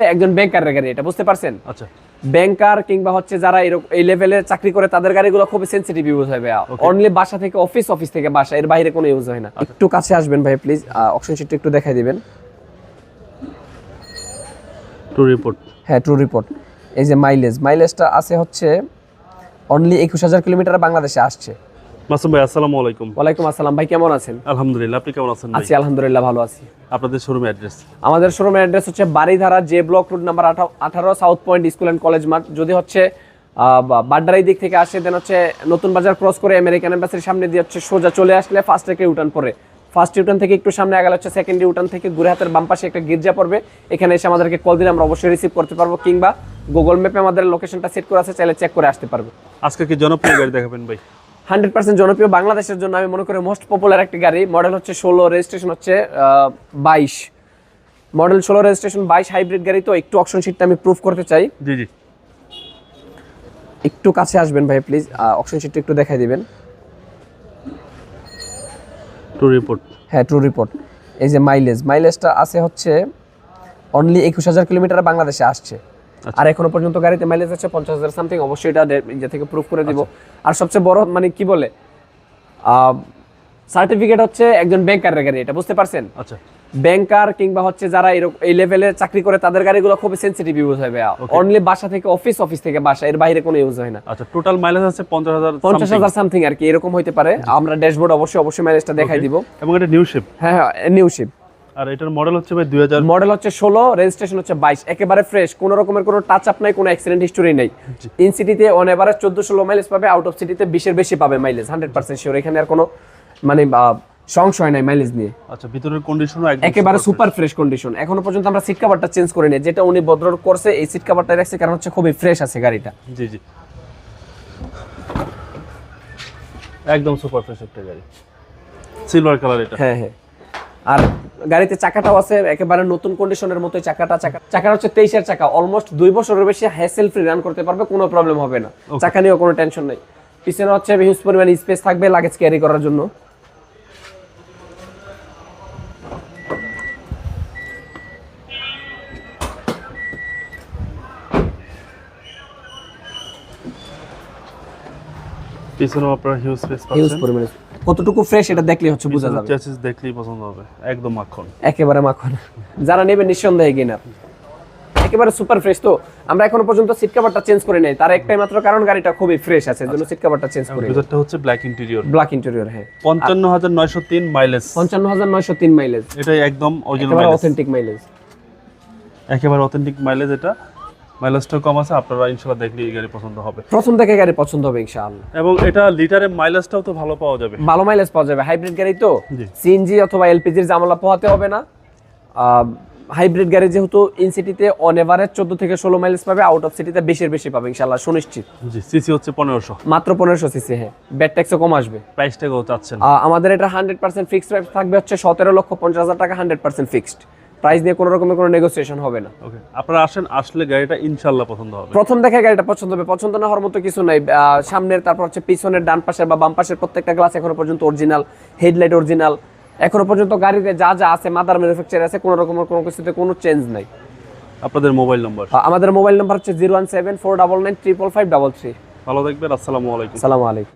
একজন ব্যাংকারের গাড়ি এটা বুঝতে পারছেন? আচ্ছা। ব্যাংকার কিংবা হচ্ছে যারা এরকম এই লেভেলে চাকরি করে তাদের গাড়িগুলো খুবই সেন্সিটিভ ইউজ হয় ভাই অনলি বাসা থেকে অফিস অফিস থেকে বাসা এর বাইরে কোনো ইউজ হয় না। একটু কাছে আসবেন ভাই প্লিজ অপশন শিটটা একটু দেখাই দিবেন। টু রিপোর্ট হ্যাঁ ট্রু রিপোর্ট এই যে মাইলেজ মাইলেজটা আছে হচ্ছে অনলি একুশ হাজার কিলোমিটার বাংলাদেশে আসছে। মাসুম ভাই আসসালামু আলাইকুম। ওয়ালাইকুম আসসালাম। ভাই কেমন আছেন? আলহামদুলিল্লাহ আপনি কেমন আছেন আছি আলহামদুলিল্লাহ ভালো আছি। আপনাদের শোরুম অ্যাড্রেস আমাদের শোরুমের অ্যাড্রেস হচ্ছে Baridhara J block route number আঠারো south point school and college মাঠ যদি হচ্ছে বাড্ডারাই দিক থেকে আসে দেন হচ্ছে নতুন বাজার ক্রস করে আমেরিকান এম্বাসির সামনে দিয়ে হচ্ছে সোজা চলে আসলে ফার্স্ট থেকে ইউটার্ন পরে ফার্স্ট ইউটার্ন থেকে একটু সামনে আগালে হচ্ছে সেকেন্ড ইউটার্ন থেকে ঘুরে হাতের বাম পাশে একটা গির্জা পড়বে। এখানে এসে আমাদেরকে কল দিলে আমরা অবশ্যই রিসিভ করতে পারব কিংবা গুগল ম্যাপে আমাদের লোকেশনটা সেট করে আছে চাইলে চেক করে আসতে পারব। আজকে কি জনপ্রিয় গাড়ি দেখাবেন ভাই? হান্ড্রেড পার্সেন্ট জনপ্রিয় বাংলাদেশের জন্য আমি মনে করি মোস্ট পপুলার একটি গাড়ি। মডেল হচ্ছে ষোলো রেজিস্ট্রেশন হচ্ছে বাইশ। মডেল ষোলো রেজিস্ট্রেশন বাইশ হাইব্রিড গাড়ি তো একটু অপশন শিটটা আমি প্রুফ করতে চাই। জি জি। একটু কাছে আসবেন ভাই প্লিজ অপশন শিটটা একটু দেখাই দিবেন। টু রিপোর্ট হ্যাঁ ট্রু রিপোর্ট এই যে মাইলেজ মাইলেজটা আছে হচ্ছে অনলি একুশ হাজার কিলোমিটার বাংলাদেশে আসছে। আর এখনও পর্যন্ত গাড়িতে মাইলেজ আছে পঞ্চাশ হাজার সামথিং অবশ্যই এটা ইয়ে থেকে প্রুফ করে দিব। আর সবচেয়ে বড় মানে কি বলে সার্টিফিকেট হচ্ছে একজন ব্যাংকারের গাড়ি এটা বুঝতে পারছেন? আচ্ছা। ব্যাংকার কিংবা হচ্ছে যারা এরকম এই লেভেলে চাকরি করে তাদের গাড়িগুলো খুবই সেন্সিটিভ ইউজ ভাইয়া। অনলি বাসা থেকে অফিস অফিস থেকে বাসা এর বাইরে কোনো ইউজ হয় না। আচ্ছা টোটাল মাইলেজ আছে পঞ্চাশ হাজার পঞ্চাশ হাজার সামথিং আর কি এরকম হইতে পারে। আমরা ড্যাশবোর্ড অবশ্যই অবশ্যই মাইলেজটা দেখাই দিব। এবং এটা নিউ শিপ হ্যাঁ হ্যাঁ নিউ শিপ আর এটার মডেল হচ্ছে ভাই দুই হাজার মডেল হচ্ছে ষোলো রেজিস্ট্রেশন হচ্ছে বাইশ। একেবারে ফ্রেশ কোনো রকমের কোনো টাচ আপ নাই কোনো অ্যাক্সিডেন্ট হিস্টোরি নেই। ইন সিটিতে অন এভারেজ চোদ্দ ষোলো মাইলেজ পাবে আউট অফ সিটিতে বিশের বেশি পাবে মাইলেজ হান্ড্রেড পার্সেন্ট শিওর এখানে আর কোনো মানে সংশয় নাই মাইলেজ নিয়ে। আচ্ছা ভিতরের কন্ডিশনও একদম একেবারে সুপার ফ্রেশ কন্ডিশন এখনও পর্যন্ত আমরা সিট কাভারটা চেঞ্জ করে নিই যেটা উনি বদল করছে এই সিট কাভারটা রাখছে কারণ হচ্ছে খুবই ফ্রেশ আছে গাড়িটা। জি জি। একদম সুপার ফ্রেশ একটা গাড়ি। সিলভার কালার এটা। হ্যাঁ হ্যাঁ। আর গাড়িতে চাকাটাও আছে একেবারে নতুন কন্ডিশনের মতোই চাকাটা চাকা চাকাটা হচ্ছে তেইশের চাকা। অলমোস্ট দুই বছরের বেশি হ্যাসেল ফ্রি রান করতে পারবে কোনো প্রবলেম হবে না। চাকা নিয়েও কোনো টেনশন নেই। পিছনে হচ্ছে হিউজ পরিমাণ স্পেস থাকবে লাগেজ ক্যারি করার জন্য। পিছনেও আপনার হিউজ স্পেস হিউজ পরিমাণে কতটুকু ফ্রেশ এটা দেখলেই হচ্ছে বোঝা যাবে। চেসিস দেখলেই পছন্দ হবে একদম মাখন। একেবারে মাখন। যারা নেবে নিঃসন্দেহে কিনা একেবারে সুপার ফ্রেশ তো আমরা এখনও পর্যন্ত সিট কাভারটা চেঞ্জ করে নাই। তার একটাই মাত্র কারণ গাড়িটা খুবই ফ্রেশ আছে এর জন্য সিট কাভারটা চেঞ্জ করে ভিতরটা হচ্ছে ব্ল্যাক ইন্টেরিয়র ব্ল্যাক ইন্টেরিয়র হ্যাঁ। পঞ্চান্ন হাজার নয়শো তিন মাইলেজ পঞ্চান্ন হাজার নয়শো তিন মাইলেজ এটাই একদম অরিজিনাল মাইলেজ অথেন্টিক মাইলেজ একেবারে অথেন্টিক মাইলেজ এটা। মাইলেজটা কম আছে আপনারা ইনশাল্লাহ দেখলে এই গাড়ি পছন্দ হবে। প্রথম থেকে গাড়ি পছন্দ হবে ইনশাআল্লাহ। এবং এটা লিটারে মাইলেজটাও তো ভালো পাওয়া যাবে। ভালো মাইলেজ পাওয়া যাবে। হাইব্রিড গাড়ি তো। সিএনজি অথবা এলপিজির জামালা পোহাতে হবে না। হাইব্রিড গাড়ি যেহেতু ইন সিটিতে অন এভারেজ চোদ্দ থেকে ষোলো মাইলেজ পাবে আউট অফ সিটিতে বেশির বেশি পাবে ইনশাআল্লাহ সুনিশ্চিত। জি সিসি হচ্ছে পনেরোশো। মাত্র পনেরোশো সিসি হ্যাঁ। ব্যাট ট্যাক্সও কম আসবে। প্রাইসটাকেও চাচ্ছেন। আমাদের এটা হান্ড্রেড পার্সেন্ট ফিক্সড থাকবে হচ্ছে সতেরো লক্ষ পঞ্চাশ হাজার টাকা হান্ড্রেড পার্সেন্ট ফিক্সড প্রাইস নিয়ে কোনো রকমের কোনো নেগোসিয়েশন হবে না। ওকে আপনারা আসেন আসলে গাড়িটা ইনশাল্লাহ পছন্দ হবে। প্রথম দেখে গাড়িটা পছন্দ হবে। পছন্দ না হওয়ার মতো কিছু নাই। সামনের তারপর হচ্ছে পিছনের ডান পাশের বা বাম পাশের প্রত্যেকটা গ্লাস এখনও পর্যন্ত অরিজিনাল হেডলাইট অরিজিনাল এখনও পর্যন্ত গাড়িতে যা যা আছে মাদার ম্যানুফ্যাকচার আছে কোনো রকমের কোনো কিছুতে কোনো চেঞ্জ নাই। আপনাদের মোবাইল নম্বর আমাদের মোবাইল নাম্বার হচ্ছে zero one seven four double nine triple five double three ভালো থাকবেন আসসালামু আলাইকুম। আসসালামু আলাইকুম।